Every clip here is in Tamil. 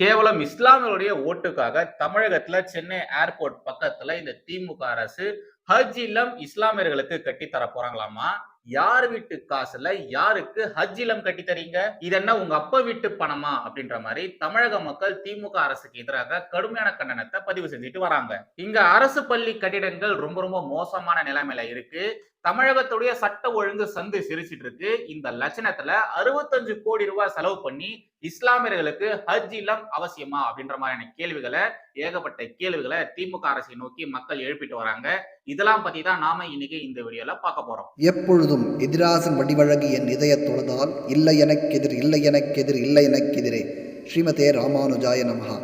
கேவலம் இஸ்லாமியர்களுடைய ஓட்டுக்காக தமிழகத்துல சென்னை ஏர்போர்ட் பக்கத்துல இந்த திமுக அரசு ஹஜ் இல்லம் இஸ்லாமியர்களுக்கு கட்டி தர போறாங்களாமா? யார் வீட்டு காசுல யாருக்கு ஹஜ் இல்லம் கட்டி தரீங்க? இது என்ன உங்க அப்பா வீட்டு பணமா? அப்படின்ற மாதிரி தமிழக மக்கள் திமுக அரசுக்கு எதிராக கடுமையான கண்டனத்தை பதிவு செஞ்சுட்டு வராங்க. இங்க அரசு பள்ளி கட்டிடங்கள் ரொம்ப ரொம்ப மோசமான நிலைமையில இருக்கு. தமிழகத்துடைய சட்ட ஒழுங்கு சந்து சிரிச்சிட்டு இருக்கு இந்த லட்சணத்துல அறுபத்தஞ்சு கோடி ரூபாய் செலவு பண்ணி இஸ்லாமியர்களுக்கு ஹஜ் இல்லம் அவசியமா அப்படின்ற மாதிரியான கேள்விகளை ஏகப்பட்ட கேள்விகளை திமுக அரசை நோக்கி மக்கள் எழுப்பிட்டு வராங்க. இதெல்லாம் பத்தி தான் நாம இன்னைக்கு இந்த வீடியோல பார்க்க போறோம். எப்பொழுதும் எதிராசன் வடிவழகு என் இதயத் தொழுதால் இல்லை எனக்கெதிர் இல்லை எனக்கெதிர் இல்லை எனக்கெதிரே ஸ்ரீமதே ராமானுஜாய நமஹா.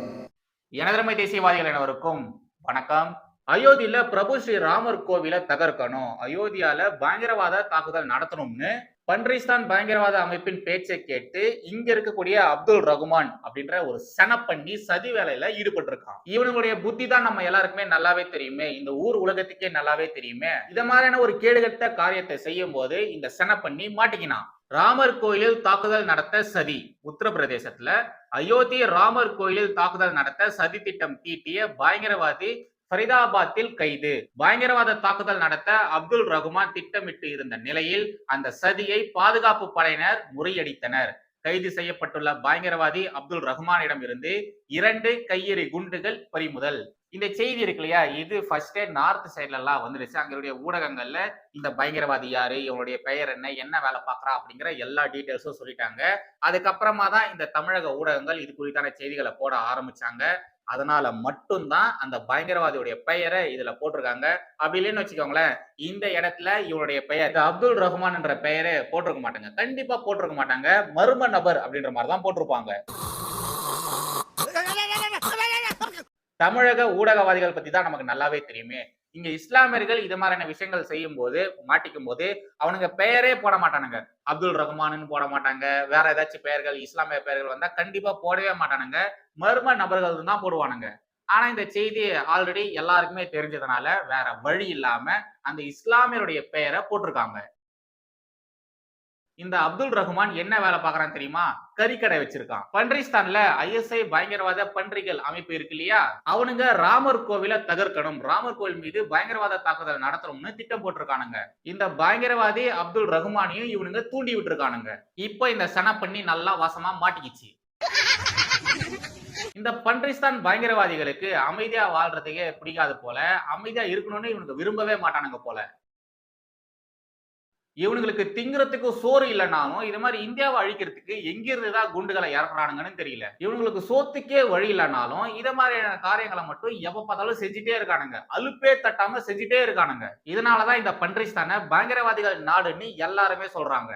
எனதரமை தேசியவாதிகள் அனைவருக்கும் வணக்கம். அயோத்தியில பிரபு ஸ்ரீ ராமர் கோவிலை தகர்க்கணும். அயோத்தியால பயங்கரவாத தாக்குதல் நடத்தணும்னு பன்றிஸ்தான் பயங்கரவாத அமைப்பின் பேச்சை கேட்டு இங்க இருக்கக்கூடிய அப்துல் ரகுமான் அப்படின்ற ஒரு சனப்பண்ணி சதி வேலையில ஈடுபட்டிருக்கான். இவனுடைய புத்தி தான் நம்ம எல்லாருக்குமே நல்லாவே தெரியுமே. இந்த ஊர் உலகத்துக்கே நல்லாவே தெரியுமே. இத மாதிரியான ஒரு கேடுகட்ட காரியத்தை செய்யும் போது இந்த சனப்பண்ணி மாட்டிக்கினான். ராமர் கோயிலில் தாக்குதல் நடத்த சதி. உத்தரப்பிரதேசத்துல அயோத்தி ராமர் கோயிலில் தாக்குதல் நடத்த சதி திட்டம் தீட்டிய பயங்கரவாதி ஃபரிதாபாத்தில் கைது. பயங்கரவாத தாக்குதல் நடத்த அப்துல் ரகுமான் திட்டமிட்டு இருந்த நிலையில் அந்த சதியை பாதுகாப்பு படையினர் முறியடித்தனர். கைது செய்யப்பட்டுள்ள பயங்கரவாதி அப்துல் ரஹ்மானிடம் இருந்து இரண்டு கையெறி குண்டுகள் பறிமுதல். இந்த செய்தி இருக்கு இல்லையா? இது ஃபர்ஸ்டே நார்த் சைட்ல எல்லாம் வந்துருச்சு. அங்களுடைய ஊடகங்கள்ல இந்த பயங்கரவாதி யாரு இவனுடைய பெயர் என்ன என்ன வேலை பார்க்கறா அப்படிங்கிற எல்லா டீட்டெயில்ஸும் சொல்லிட்டாங்க. அதுக்கப்புறமா தான் இந்த தமிழக ஊடகங்கள் இது குறித்தான செய்திகளை போட ஆரம்பிச்சாங்க. அதனால மட்டும்தான் அந்த பயங்கரவாதியுடைய பெயரை இதுல போட்டிருக்காங்க. அப்படி இல்லைன்னு வச்சுக்கோங்களேன் இந்த இடத்துல இவருடைய பெயர் அப்துல் ரஹ்மான் என்ற பெயரை போட்டிருக்க மாட்டாங்க. கண்டிப்பா போட்டிருக்க மாட்டாங்க. மர்ம நபர் அப்படின்ற மாதிரி தான் போட்டிருப்பாங்க. தமிழக ஊடகவாதிகள் பத்தி தான் நமக்கு நல்லாவே தெரியுமே. இங்க இஸ்லாமியர்கள் இது மாதிரியான விஷயங்கள் செய்யும் போது மாட்டிக்கும் போது அவனுங்க பெயரே போட மாட்டானுங்க. அப்துல் ரஹ்மான்னு போட மாட்டாங்க. வேற ஏதாச்சும் பெயர்கள் இஸ்லாமிய பெயர்கள் வந்தா கண்டிப்பா போடவே மாட்டானுங்க. மர்ம நபர்கள் தான் போடுவானுங்க. ஆனா இந்த செய்தி ஆல்ரெடி எல்லாருக்குமே தெரிஞ்சதுனால வேற வழி இல்லாம அந்த இஸ்லாமியருடைய பெயரை போட்டிருக்காங்க. இந்த அப்துல் ரஹ்மான் என்ன வேலை பார்க்கறான் தெரியுமா? கறிக்கடை வச்சிருக்கான். பன்றிஸ்தான்ல ஐஎஸ்ஐ பயங்கரவாத பன்றிகள் அமைப்பு இருக்கு இல்லையா? அவனுங்க ராமர் கோவில தகர்க்கணும். ராமர் கோவில் மீது பயங்கரவாத தாக்குதல் நடத்தணும்னு திட்டம் போட்டிருக்கானுங்க. இந்த பயங்கரவாதி அப்துல் ரஹ்மானையும் இவனுங்க தூண்டி விட்டுருக்கானுங்க. இப்போ இந்த சன பண்ணி நல்லா வாசமா மாட்டிக்கிச்சு. இந்த பன்றிஸ்தான் பயங்கரவாதிகளுக்கு அமைதியா வாழ்றதுக்கே பிடிக்காது போல. அமைதியா இருக்கணும்னு இவனுக்கு விரும்பவே மாட்டானுங்க போல. இவனுங்களுக்கு திங்கிறதுக்கு சோறு இல்லைனாலும் இது மாதிரி இந்தியாவை அழிக்கிறதுக்கு எங்கிருந்து தான் குண்டுகளை இறக்குறானுங்கன்னு தெரியல. இவங்களுக்கு சோத்துக்கே வழி இல்லைனாலும் இத மாதிரியான காரியங்களை மட்டும் எப்ப பார்த்தாலும் செஞ்சுட்டே இருக்கானுங்க. அலுப்பே தட்டாம செஞ்சுட்டே இருக்கானுங்க. இதனாலதான் இந்த பன்றிஸ்தான பயங்கரவாதிகள் நாடுன்னு எல்லாருமே சொல்றாங்க.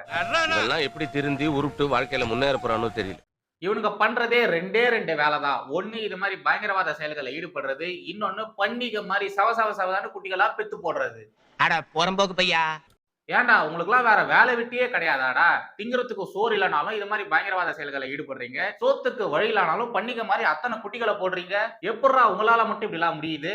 இதெல்லாம் எப்படி திருந்தி உருப்பிட்டு வாழ்க்கையில முன்னேற போறானோ தெரியல. இவனுங்க பண்றதே ரெண்டே ரெண்டு வேலை தான் ஒண்ணு இது மாதிரி பயங்கரவாத செயல்களில் ஈடுபடுறது இன்னொன்னு பண்டிகை மாதிரி சவ சவ சவதான குட்டிகளா பெத்து போடுறது. அட புறம்போக்கு பையா? ஏன்டா உங்களுக்குலாம் வேற வேலை வெட்டியே கிடையாதாடா? திங்கிறதுக்கு சோறு இல்லைனாலும் இது மாதிரி பயங்கரவாத செயல்களை ஈடுபடுறீங்க. சோத்துக்கு வழியிலானாலும் பண்ணிக்க பண்டிகை மாதிரி அத்தனை குட்டிகளை போடுறீங்க. எப்படா உங்களால மட்டும் இப்படிலாம் முடியுது?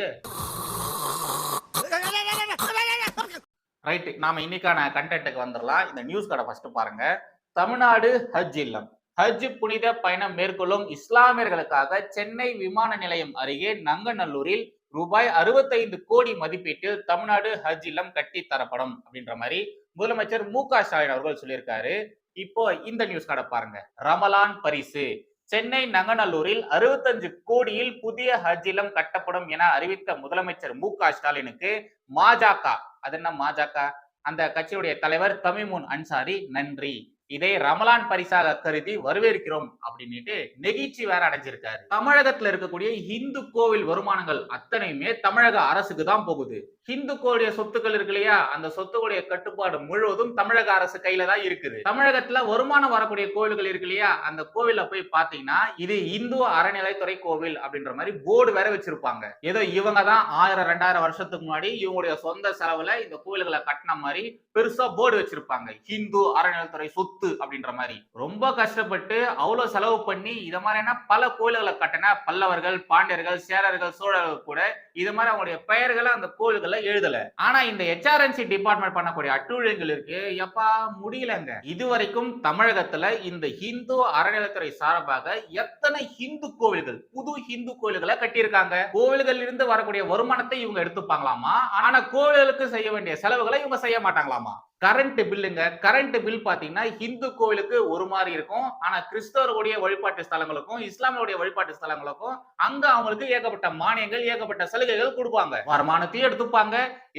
ரைட்டு நாம இன்னைக்கான கண்டென்ட்டுக்கு வந்துடலாம். இந்த நியூஸ் கடை ஃபர்ஸ்ட் பாருங்க. தமிழ்நாடு ஹஜ் இல்லம். ஹஜ் புனித பயணம் மேற்கொள்ளும் இஸ்லாமியர்களுக்காக சென்னை விமான நிலையம் அருகே நங்கநல்லூரில் ரூபாய் அறுபத்தைந்து கோடி மதிப்பீட்டில் தமிழ்நாடு ஹஜ் இல்லம் கட்டி தரப்படும் அப்படின்ற மாதிரி முதலமைச்சர் மு க ஸ்டாலின் அவர்கள் சொல்லியிருக்காரு. இப்போ இந்த நியூஸ் கடை பாருங்க. ரமலான் பரிசு. சென்னை நங்கநல்லூரில் அறுபத்தஞ்சு கோடியில் புதிய ஹஜ் இல்லம் கட்டப்படும் என அறிவித்த முதலமைச்சர் மு க ஸ்டாலினுக்கு மாஜக அது என்ன மாஜக அந்த கட்சியுடைய தலைவர் தமிமுன் அன்சாரி நன்றி. இதை ரமலான் பரிசாக கருதி வரவேற்கிறோம் அப்படின்னுட்டு நெகிழ்ச்சி வேற அடைஞ்சிருக்காரு. தமிழகத்துல இருக்கக்கூடிய இந்து கோவில் வருமானங்கள் அத்தனையுமே தமிழக அரசுக்கு தான் போகுது. ஹிந்துக்களுடைய சொத்துக்கள் இருக்கு இல்லையா? அந்த சொத்துக்களுடைய கட்டுப்பாடு முழுவதும் தமிழக அரசு கையில தான் இருக்குது. தமிழகத்துல வருமானம் வரக்கூடிய கோவில்கள் இருக்கு இல்லையா? அந்த கோவில்ல போய் பாத்தீங்கன்னா இது இந்து அறநிலைத்துறை கோவில் அப்படின்ற மாதிரி போர்டு வேற வச்சிருப்பாங்க. ஏதோ இவங்க தான் ஆயிரம் ரெண்டாயிரம் வருஷத்துக்கு முன்னாடி இவங்களுடைய சொந்த செலவுல இந்த கோவில்களை கட்டின மாதிரி பெருசா போர்டு வச்சிருப்பாங்க. ஹிந்து அறநிலைத்துறை சொத்து அப்படின்ற மாதிரி. ரொம்ப கஷ்டப்பட்டு அவ்வளவு செலவு பண்ணி இத மாதிரியான பல கோயில்களை கட்டின பல்லவர்கள் பாண்டியர்கள் சேரர்கள் சோழர்கள் கூட இது மாதிரி அவங்களுடைய பெயர்களை அந்த கோயில்கள்ல எழுதல. ஆனா இந்த ஹெச்ஆர்என்சி டிபார்ட்மெண்ட் பண்ணக்கூடிய அட்டூழியங்கள் இருக்கு. எப்பா முடியலங்க. இதுவரைக்கும் தமிழகத்துல இந்த ஹிந்து அறநிலைத்துறை சார்பாக எத்தனை ஹிந்து கோவில்கள் புது ஹிந்து கோவில்களை கட்டியிருக்காங்க? கோவில்கள் இருந்து வரக்கூடிய வருமானத்தை இவங்க எடுத்துப்பாங்களாமா? ஆனா கோவில்களுக்கு செய்ய வேண்டிய செலவுகளை இவங்க செய்ய மாட்டாங்களாமா? கரண்ட் பில்லுங்க கரண்ட் பில் பாத்தீங்கன்னா ஹிந்து கோவிலுக்கு ஒரு மாதிரி இருக்கும். ஆனா கிறிஸ்தவர்களுடைய வழிபாட்டு ஸ்தலங்களுக்கும் இஸ்லாமியுடைய வழிபாட்டு ஸ்தலங்களுக்கும் அங்க அவங்களுக்கு ஏகப்பட்ட மானியங்கள் ஏகப்பட்ட சலுகைகள் கொடுப்பாங்க. வருமானத்தையும் எடுத்துப்பாங்க.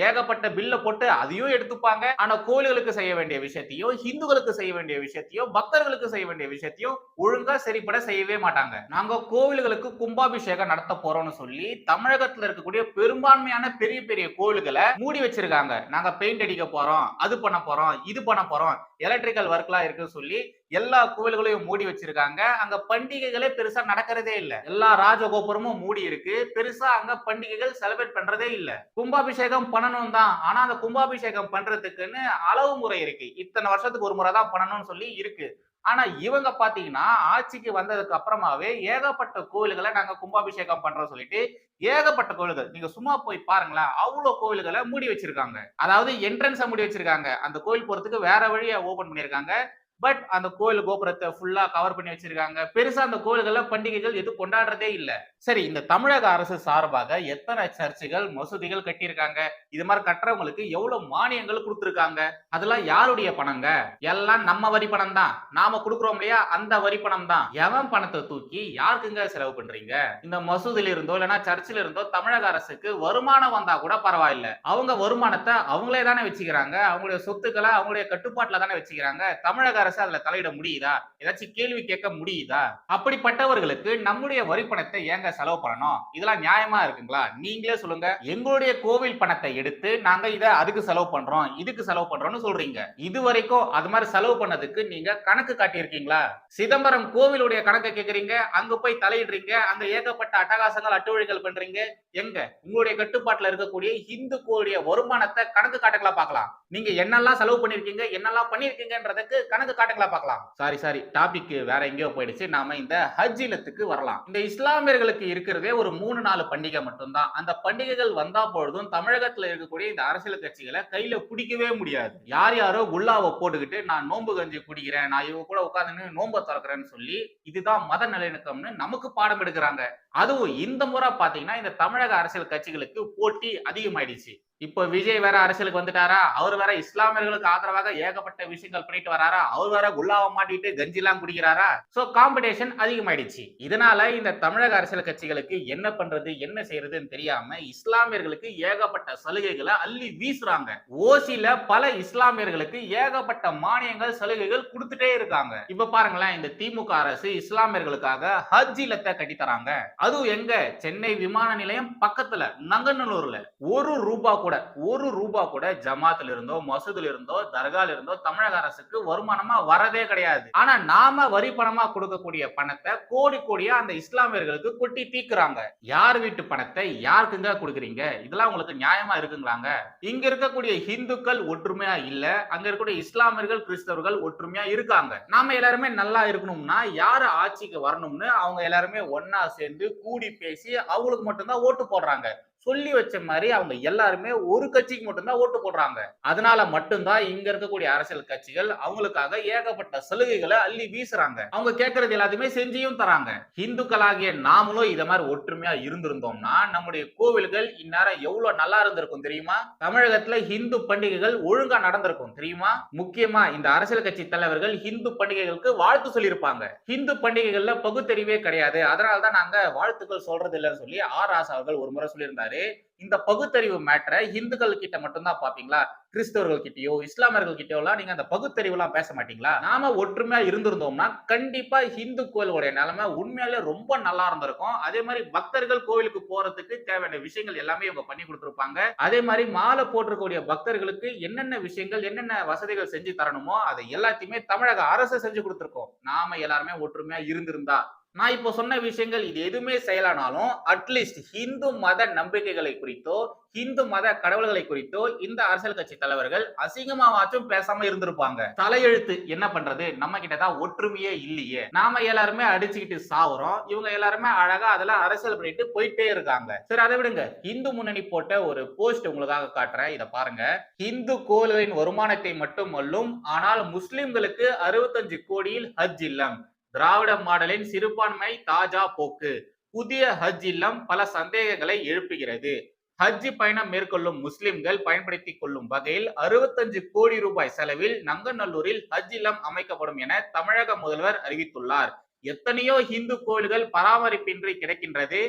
ஏகப்பட்ட பில்ல போட்டு அதையும் எடுத்துப்பாங்க. ஆனா கோயில்களுக்கு செய்ய வேண்டிய விஷயத்தையும் ஹிந்துக்களுக்கு செய்ய வேண்டிய விஷயத்தையும் பக்தர்களுக்கு செய்ய வேண்டிய விஷயத்தையும் ஒழுங்கா சரிப்பட செய்யவே மாட்டாங்க. நாங்க கோவில்களுக்கு கும்பாபிஷேகம் நடத்த போறோம்னு சொல்லி தமிழகத்துல இருக்கக்கூடிய பெரும்பான்மையான பெரிய பெரிய கோவில்களை மூடி வச்சிருக்காங்க. நாங்க பெயிண்ட் அடிக்க போறோம். அது பண்ண பண்ண போறோம் இது பண்ண போறோம் எலக்ட்ரிக்கல் ஒர்க்லாம் இருக்குன்னு சொல்லி எல்லா கோவில்களையும் மூடி வச்சிருக்காங்க. அங்க பண்டிகைகளே பெருசா நடக்கிறதே இல்ல. எல்லா ராஜகோபுரமும் மூடி இருக்கு. பெருசா அங்க பண்டிகைகள் செலிப்ரேட் பண்றதே இல்ல. கும்பாபிஷேகம் பண்ணணும் தான். ஆனா அந்த கும்பாபிஷேகம் பண்றதுக்குன்னு அளவு முறை இருக்கு. இத்தனை வருஷத்துக்கு ஒரு முறை தான் பண்ணணும்னு சொல்லி இருக்கு. ஆனா இவங்க பாத்தீங்கன்னா ஆட்சிக்கு வந்ததுக்கு அப்புறமாவே ஏகப்பட்ட கோவில்களை நாங்க கும்பாபிஷேகம் பண்றோம் சொல்லிட்டு ஏகப்பட்ட கோவில்கள் நீங்க சும்மா போய் பாருங்களேன் அவ்வளவு கோவில்களை மூடி வச்சிருக்காங்க. அதாவது என்ட்ரன்ஸை மூடி வச்சிருக்காங்க. அந்த கோயில் போறதுக்கு வேற வழியை ஓபன் பண்ணியிருக்காங்க பட் அந்த கோயில் கோபுரத்தை ஃபுல்லா கவர் பண்ணி வச்சிருக்காங்க. பெருசா அந்த கோவில்கள்ல பண்டிகைகள் எதுவும் கொண்டாடுறதே இல்ல. சரி இந்த தமிழக அரசு சார்பாக எத்தனை சர்ச்சுகள் மசூதிகள் கட்டியிருக்காங்க? இது மாதிரி கட்டுறவங்களுக்கு எவ்வளவு மானியங்கள் கொடுத்துருக்காங்க? அதெல்லாம் யாருடைய பணங்க? எல்லாம் நம்ம வரி பணம் தான் நாம கொடுக்குறோம் இல்லையா? அந்த வரி பணம் தான் எவன் பணத்தை தூக்கி யாருக்குங்க செலவு பண்றீங்க? இந்த மசூதியில இருந்தோ இல்லைன்னா சர்ச்சில் இருந்தோ தமிழக அரசுக்கு வருமானம் வந்தா கூட பரவாயில்ல. அவங்க வருமானத்தை அவங்களே தானே வச்சுக்கிறாங்க? அவங்களுடைய சொத்துக்களை அவங்களுடைய கட்டுப்பாட்டுல தானே வச்சுக்கிறாங்க? தமிழக அரசு அதுல தலையிட முடியுதா? ஏதாச்சும் கேள்வி கேட்க முடியுதா? அப்படிப்பட்டவர்களுக்கு நம்முடைய வரி பணத்தை ஏங்க செலவு பண்ணணும். இதெல்லாம் நியாயமா இருக்குங்களா? நீங்களே சொல்லுங்க. எங்களுடைய கோவில் பணத்தை எடுத்து நாங்க இத அதுக்கு செலவு பண்றோம் இதுக்கு செலவு பண்றோம்னு சொல்றீங்க. இது வரைக்கும் அது மாதிரி செலவு பண்ணதுக்கு நீங்க கணக்கு காட்டியிருக்கீங்களா? சிதம்பரம் கோவிலுடைய கணக்கை கேக்குறீங்க அங்க போய் தலையிடுறீங்க அங்க ஏகப்பட்ட அட்டகாசங்கள் அட்டுவழிகள் பண்றீங்க. எங்க? உங்களுடைய கட்டுப்பாட்டுல இருக்கக்கூடிய இந்து கோவிலுடைய வருமானத்தை கணக்கு காட்டுங்களா பார்க்கலாம். நீங்க என்னெல்லாம் செலவு பண்ணிருக்கீங்க என்னெல்லாம் பண்ணிருக்கீங்கன்றதுக்கு கணக்கு காட்டுங்களா பார்க்கலாம். சாரி சாரி டாபிக் வேற எங்கேயோ போயிடுச்சு. நாம இந்த ஹஜ் இல்லத்துக்கு வரலாம். இந்த இஸ்லாமியர்களுக்கு இருக்கிறதே ஒரு மூணு நாலு பண்டிகை மட்டும்தான். அந்த பண்டிகைகள் வந்தா பொழுதும் தமிழகத்துல இருக்கக்கூடிய இந்த அரசியல் கட்சிகளை கையில பிடிக்கவே முடியாது. யார் யாரோ குல்லாவை போட்டுக்கிட்டு நான் நோன்பு கஞ்சி குடிக்கிறேன் நான் இவங்க கூட உட்கார்ந்து நோன்பை திறக்கிறேன்னு சொல்லி இதுதான் மத நல்லிணக்கம்னு நமக்கு பாடம் எடுக்கிறாங்க. அதுவும் இந்த முறை பாத்தீங்கன்னா இந்த தமிழக அரசியல் கட்சிகளுக்கு போட்டி அதிகமாயிடுச்சு. இப்போ விஜய் வேற அரசியலுக்கு வந்துட்டாரா? அவர் வேற இஸ்லாமியர்களுக்கு ஆதரவாக ஏகப்பட்ட விஷயங்கள் பண்ணிட்டு வராரா? அவர் வேற குல்லாவை மாட்டிட்டு கஞ்சிலாம் குடிக்கிறாரா? சோ காம்படிஷன் அதிகமாயிடுச்சு. இதனால இந்த தமிழக அரசியல் கட்சிகளுக்கு என்ன பண்றது என்ன செய்யறதுன்னு தெரியாம இஸ்லாமியர்களுக்கு ஏகப்பட்ட சலுகைகளை அள்ளி வீசுறாங்க. ஓசில பல இஸ்லாமியர்களுக்கு ஏகப்பட்ட மானியங்கள் சலுகைகள் கொடுத்துட்டே இருக்காங்க. இப்ப பாருங்களேன் இந்த திமுக அரசு இஸ்லாமியர்களுக்காக ஹஜ் இல்லத்தை கட்டி தராங்க அதுவும் எங்க? சென்னை விமான நிலையம் பக்கத்துல நங்கநல்லூர்ல. ஒரு ரூபா கூட ஒரு ரூபா கூட ஜமாத்துல இருந்தோ மசூதுல இருந்தோ தர்கால இருந்தோ தமிழக அரசுக்கு வருமானமா வரதே கிடையாது. ஆனா நாம வரி பணமா கொடுக்கக்கூடிய பணத்தை கோடி கோடியா அந்த இஸ்லாமியர்களுக்கு கொட்டி தீக்குறாங்க. யார் வீட்டு பணத்தை யாருக்குங்க கொடுக்குறீங்க? இதெல்லாம் உங்களுக்கு நியாயமா இருக்குங்களாங்க? இங்க இருக்கக்கூடிய ஹிந்துக்கள் ஒற்றுமையா இல்ல அங்க இருக்கக்கூடிய இஸ்லாமியர்கள் கிறிஸ்தவர்கள் ஒற்றுமையா இருக்காங்க. நாம எல்லாருமே நல்லா இருக்கணும்னா யாரு ஆட்சிக்கு வரணும்னு அவங்க எல்லாருமே ஒன்னா சேர்ந்து கூடி பேசி அவங்களுக்கு மட்டும்தான் ஓட்டு போடுறாங்க. சொல்லி வச்ச மாதிரி அவங்க எல்லாருமே ஒரு கட்சிக்கு மட்டும்தான் ஓட்டு போடுறாங்க. அதனால மட்டும்தான் இங்க இருக்கக்கூடிய அரசியல் கட்சிகள் அவங்களுக்காக ஏகப்பட்ட சலுகைகளை அள்ளி வீசுறாங்க. அவங்க கேட்கறது எல்லாத்தையுமே செஞ்சியும் தராங்க. இந்துக்களாகிய நாமளும் இத மாதிரி ஒற்றுமையா இருந்திருந்தோம்னா நம்முடைய கோவில்கள் இந்நேரம் எவ்வளவு நல்லா இருந்திருக்கும் தெரியுமா? தமிழகத்துல இந்து பண்டிகைகள் ஒழுங்கா நடந்திருக்கும் தெரியுமா? முக்கியமா இந்த அரசியல் கட்சி தலைவர்கள் இந்து பண்டிகைகளுக்கு வாழ்த்து சொல்லியிருப்பாங்க. இந்து பண்டிகைகள்ல பகுத்தறிவே கிடையாது. அதனால தான் நாங்க வாழ்த்துக்கள் சொல்றது இல்லைன்னு சொல்லி ஆர் ராசா அவர்கள் ஒரு முறை சொல்லியிருந்தாரு. இந்த பகுத்தறிவு மேட்டரை இந்துக்கள் கிட்ட மட்டும்தான் பாப்பீங்களா கிறிஸ்தவர்கள் கிட்டயோ இஸ்லாமியர்கள் கிட்டயோலாம் நீங்க அந்த பகுத்தறிவு எல்லாம் பேச மாட்டீங்களா? நாம ஒற்றுமையா இருந்திருந்தோம்னா கண்டிப்பா இந்து கோயிலுடைய நிலைமை உண்மையாலே ரொம்ப நல்லா இருந்திருக்கும். அதே மாதிரி பக்தர்கள் கோவிலுக்கு போறதுக்கு தேவையான விஷயங்கள் எல்லாமே இவங்க பண்ணி கொடுத்திருப்பாங்க. அதே மாதிரி மாலை போட்டிருக்கக்கூடிய பக்தர்களுக்கு என்னென்ன விஷயங்கள் என்னென்ன வசதிகள் செஞ்சு தரணுமோ அதை எல்லாத்தையுமே தமிழக அரசு செஞ்சு கொடுத்திருக்கோம். நாம எல்லாருமே ஒற்றுமையா இருந்திருந்தா நான் இப்போ சொன்ன விஷயங்கள் இது எதுவுமே செயலானாலும் அட்லீஸ்ட் ஹிந்து மத நம்பிக்கைகளை குறித்தோ ஹிந்து மத கடவுள்களை குறித்தோ இந்த அரசியல் கட்சி தலைவர்கள் அசிங்கமாவாச்சும் பேசாம இருந்திருப்பாங்க. தலையெழுத்து என்ன பண்றது? நம்ம கிட்டதான் ஒற்றுமையே இல்லையே. நாம எல்லாருமே அடிச்சுக்கிட்டு சாவுறோம். இவங்க எல்லாருமே அழகா அதெல்லாம் அரசியல் பண்ணிட்டு போயிட்டே இருக்காங்க. சரி அதை விடுங்க. இந்து முன்னணி போட்ட ஒரு போஸ்ட் உங்களுக்காக காட்டுறேன். இதை பாருங்க. இந்து கோயில்களின் வருமானத்தை மட்டும் அல்லும் ஆனால் முஸ்லிம்களுக்கு அறுபத்தஞ்சு கோடியில் ஹஜ் இல்லம். திராவிட மாடலின் சிறுபான்மை தாஜா போக்கு. புதிய ஹஜ் இல்லம் பல சந்தேகங்களை எழுப்புகிறது. ஹஜ் பயணம் மேற்கொள்ளும் முஸ்லிம்கள் பயன்படுத்திக் கொள்ளும் வகையில் அறுபத்தஞ்சு கோடி ரூபாய் செலவில் நங்கநல்லூரில் ஹஜ் இல்லம் அமைக்கப்படும் என தமிழக முதல்வர் அறிவித்துள்ளார். எத்தனையோ இந்து கோயில்கள் பராமரிப்பின்றி கிடைக்கின்றது.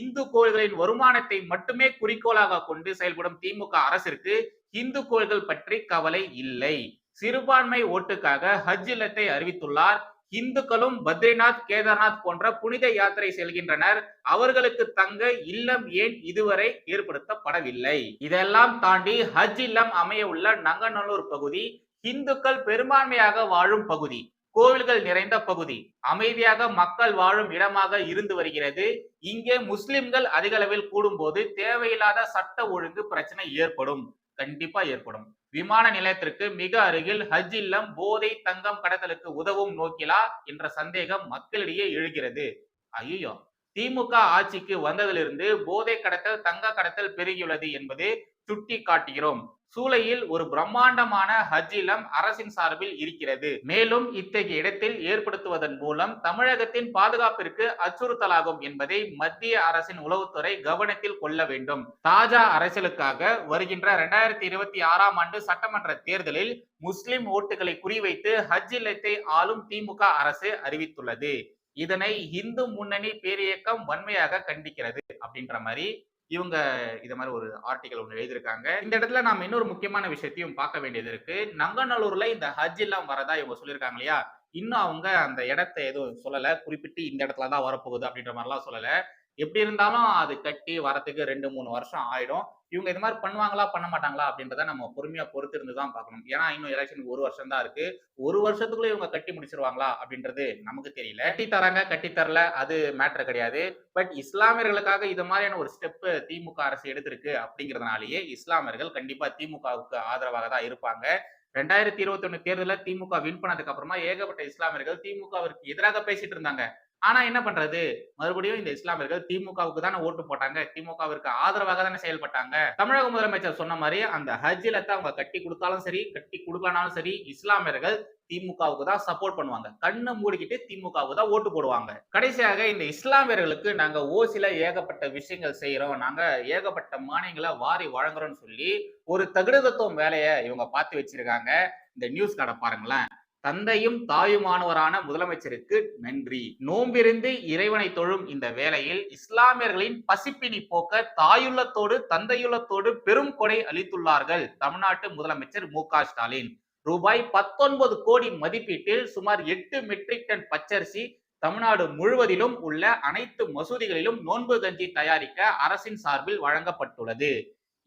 இந்து கோயில்களின் வருமானத்தை மட்டுமே குறிக்கோளாக கொண்டு செயல்படும் திமுக அரசிற்கு இந்து கோயில்கள் பற்றி கவலை இல்லை. சிறுபான்மை ஓட்டுக்காக ஹஜ் இல்லத்தை அறிவித்துள்ளார். இந்துக்களும் பத்ரிநாத் கேதார்நாத் போன்ற புனித யாத்திரை செல்கின்றனர். அவர்களுக்கு தங்க இல்லம் ஏன் இதுவரை ஏற்படுத்தப்படவில்லை? இதெல்லாம் தாண்டி ஹஜ் இல்லம் அமைய உள்ள நங்கநல்லூர் பகுதி இந்துக்கள் பெரும்பான்மையாக வாழும் பகுதி கோவில்கள் நிறைந்த பகுதி அமைதியாக மக்கள் வாழும் இடமாக இருந்து வருகிறது. இங்கே முஸ்லிம்கள் அதிகளவில் கூடும்போது தேவையில்லாத சட்ட ஒழுங்கு பிரச்சனை ஏற்படும். கண்டிப்பா ஏற்படும். விமான நிலையத்திற்கு மிக அருகில் ஹஜ் இல்லம் போதை தங்கம் கடத்தலுக்கு உதவும் நோக்கிலா என்ற சந்தேகம் மக்களிடையே எழுகிறது. ஐயோ திமுக ஆட்சிக்கு வந்ததிலிருந்து போதை கடத்தல் தங்க கடத்தல் பெருகியுள்ளது என்பது சுட்டி காட்டுகிறோம் சூளையில் ஒரு பிரம்மாண்டமான ஹஜ் இல்லம் அரசின் சார்பில் இருக்கிறது. மேலும் இத்தகைய இடத்தில் ஏற்படுத்துவதன் மூலம் தமிழகத்தின் பாதுகாப்பிற்கு அச்சுறுத்தலாகும் என்பதை மத்திய அரசின் உளவுத்துறை கவனத்தில் கொள்ள வேண்டும். தாஜா அரசியலுக்காக வருகின்ற இரண்டாயிரத்தி இருபத்தி ஆறாம் ஆண்டு சட்டமன்ற தேர்தலில் முஸ்லிம் ஓட்டுகளை குறிவைத்து ஹஜ் இல்லத்தை ஆளும் திமுக அரசு அறிவித்துள்ளது. இதனை இந்து முன்னணி பேரியக்கம் வன்மையாக கண்டிக்கிறது அப்படின்ற மாதிரி இவங்க இது மாதிரி ஒரு ஆர்டிகல் ஒன்று எழுதியிருக்காங்க. இந்த இடத்துல நாம இன்னொரு முக்கியமான விஷயத்தையும் பார்க்க வேண்டியது இருக்கு. நங்கநல்லூர்ல இந்த ஹஜ் எல்லாம் வரதா இவங்க சொல்லியிருக்காங்க இல்லையா? இன்னும் அவங்க அந்த இடத்த எதுவும் சொல்லல. குறிப்பிட்டு இந்த இடத்துல தான் வரப்போகுது அப்படின்ற மாதிரிலாம் சொல்லல. எப்படி இருந்தாலும் அது கட்டி வரத்துக்கு ரெண்டு மூணு வருஷம் ஆயிடும். இவங்க இது மாதிரி பண்ணுவாங்களா பண்ண மாட்டாங்களா அப்படின்றத நம்ம பொறுமையா பொறுத்து இருந்து தான் பார்க்கணும். ஏன்னா இன்னும் எலெக்ஷனுக்கு ஒரு வருஷம் தான் இருக்கு. ஒரு வருஷத்துக்குள்ள இவங்க கட்டி முடிச்சிருவாங்களா அப்படின்றது நமக்கு தெரியல. கட்டி தராங்க கட்டி தரல அது மேட்டர் கிடையாது. பட் இஸ்லாமியர்களுக்காக இது மாதிரியான ஒரு ஸ்டெப் திமுக அரசு எடுத்திருக்கு அப்படிங்கிறதுனாலேயே இஸ்லாமியர்கள் கண்டிப்பா திமுகவுக்கு ஆதரவாக தான் இருப்பாங்க. ரெண்டாயிரத்தி இருபத்தி ஒண்ணு தேர்தலில் திமுக வின் பண்ணதுக்கு அப்புறமா ஏகப்பட்ட இஸ்லாமியர்கள் திமுகவிற்கு எதிராக பேசிட்டு இருந்தாங்க. ஆனா என்ன பண்றது? மறுபடியும் இந்த இஸ்லாமியர்கள் திமுகவுக்கு தானே ஓட்டு போட்டாங்க. திமுகவிற்கு ஆதரவாக தானே செயல்பட்டாங்க. தமிழக முதலமைச்சர் சொன்ன மாதிரி அந்த ஹஜ் இல்லத்தை அவங்க கட்டி கொடுத்தாலும் சரி கட்டி கொடுக்கலனாலும் சரி இஸ்லாமியர்கள் திமுகவுக்கு தான் சப்போர்ட் பண்ணுவாங்க. கண்ணை மூடிக்கிட்டு திமுகவுக்கு தான் ஓட்டு போடுவாங்க. கடைசியாக இந்த இஸ்லாமியர்களுக்கு நாங்க ஓசில ஏகப்பட்ட விஷயங்கள் செய்யறோம் நாங்க ஏகப்பட்ட மானியங்களை வாரி வழங்குறோம்னு சொல்லி ஒரு தகுடதத்துவம் வேலையை இவங்க பார்த்து வச்சிருக்காங்க. இந்த நியூஸ் கடை பாருங்களேன். தந்தையும் தாயுமானவரான முதலமைச்சருக்கு நன்றி. நோம்பிருந்து இறைவனை தொழும் இந்த வேளையில் இஸ்லாமியர்களின் பசிப்பினி போக்க தாயுள்ளத்தோடு தந்தையுள்ளத்தோடு பெரும் கொடை அளித்துள்ளார்கள் தமிழ்நாட்டு முதலமைச்சர் மு ஸ்டாலின். ரூபாய் பத்தொன்பது கோடி மதிப்பீட்டில் சுமார் எட்டு மெட்ரிக் டன் பச்சரிசி தமிழ்நாடு முழுவதிலும் உள்ள அனைத்து மசூதிகளிலும் நோன்பு கஞ்சி தயாரிக்க அரசின் சார்பில் வழங்கப்பட்டுள்ளது.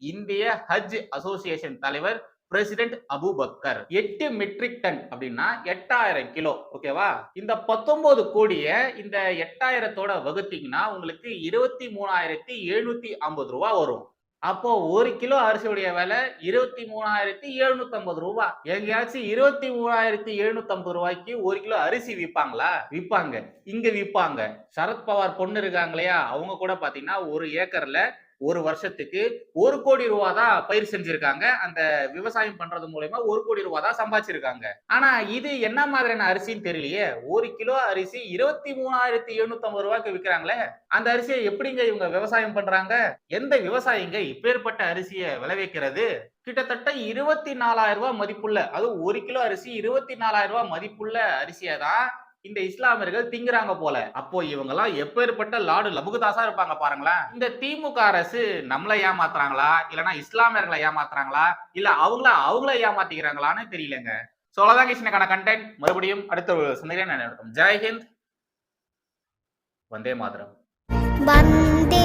இந்திய ஹஜ் அசோசியேஷன் தலைவர் பிரசிடென்ட் அபுபக்கர் எட்டு மெட்ரிக் டன் அப்படின்னா எட்டாயிரம் கிலோ ஓகேவா இந்த பத்தொன்பது கோடிய இந்த எட்டாயிரத்தோட வகுத்தீங்கன்னா உங்களுக்கு இருபத்தி மூணாயிரத்தி எழுநூத்தி ஐம்பது ரூபா வரும். அப்போ ஒரு கிலோ அரிசியுடைய விலை இருபத்தி மூணாயிரத்தி எழுநூத்தி ஐம்பது ரூபா. எங்கேயாச்சும் இருபத்தி மூணாயிரத்தி எழுநூத்தி ஐம்பது ரூபாய்க்கு ஒரு கிலோ அரிசி விற்பாங்களா விற்பாங்க இங்க விற்பாங்க சரத்பவார் பொண்ணு இருக்காங்க இல்லையா? அவங்க கூட பாத்தீங்கன்னா ஒரு ஏக்கர்ல ஒரு வருஷத்துக்கு ஒரு கோடி ரூபா தான் பயிர் செஞ்சிருக்காங்க. அந்த விவசாயம் பண்றது மூலயமா ஒரு கோடி ரூபா தான் சம்பாதிச்சிருக்காங்க. ஆனா இது என்ன மாதிரியான அரிசின்னு தெரியலையே. ஒரு கிலோ அரிசி இருபத்தி மூணாயிரத்தி எழுநூத்தி ஐம்பது ரூபாய்க்கு விற்கிறாங்களே அந்த அரிசியை எப்படிங்க இவங்க விவசாயம் பண்றாங்க? எந்த விவசாயிங்க இப்பேற்பட்ட அரிசியை விளைவிக்கிறது கிட்டத்தட்ட இருபத்தி நாலாயிரம் ரூபாய் மதிப்புள்ள அதுவும் ஒரு கிலோ அரிசி இருபத்தி நாலாயிரம் ரூபாய் மதிப்புள்ள அரிசியை தான் இந்த இஸ்லாமியர்கள் திங்குறாங்க போல. அப்போ இவங்க எல்லாம் எப்பேற்பட்ட லாடு லபுகுதாசா இருப்பாங்க பாருங்களேன். இந்த திமுக அரசு நம்மள ஏமாத்துறாங்களா? இல்லைன்னா இஸ்லாமியர்களை ஏமாத்துறாங்களா? இல்ல அவங்கள அவங்கள ஏமாத்திக்கிறாங்களான்னு தெரியலங்க. சொல்லதான் கிருஷ்ணக்கான கண்டென்ட் மறுபடியும் அடுத்த ஒரு சந்தையில நான் நடக்கும் ஜெய்ஹிந்த் வந்தே மாதரம். வந்தே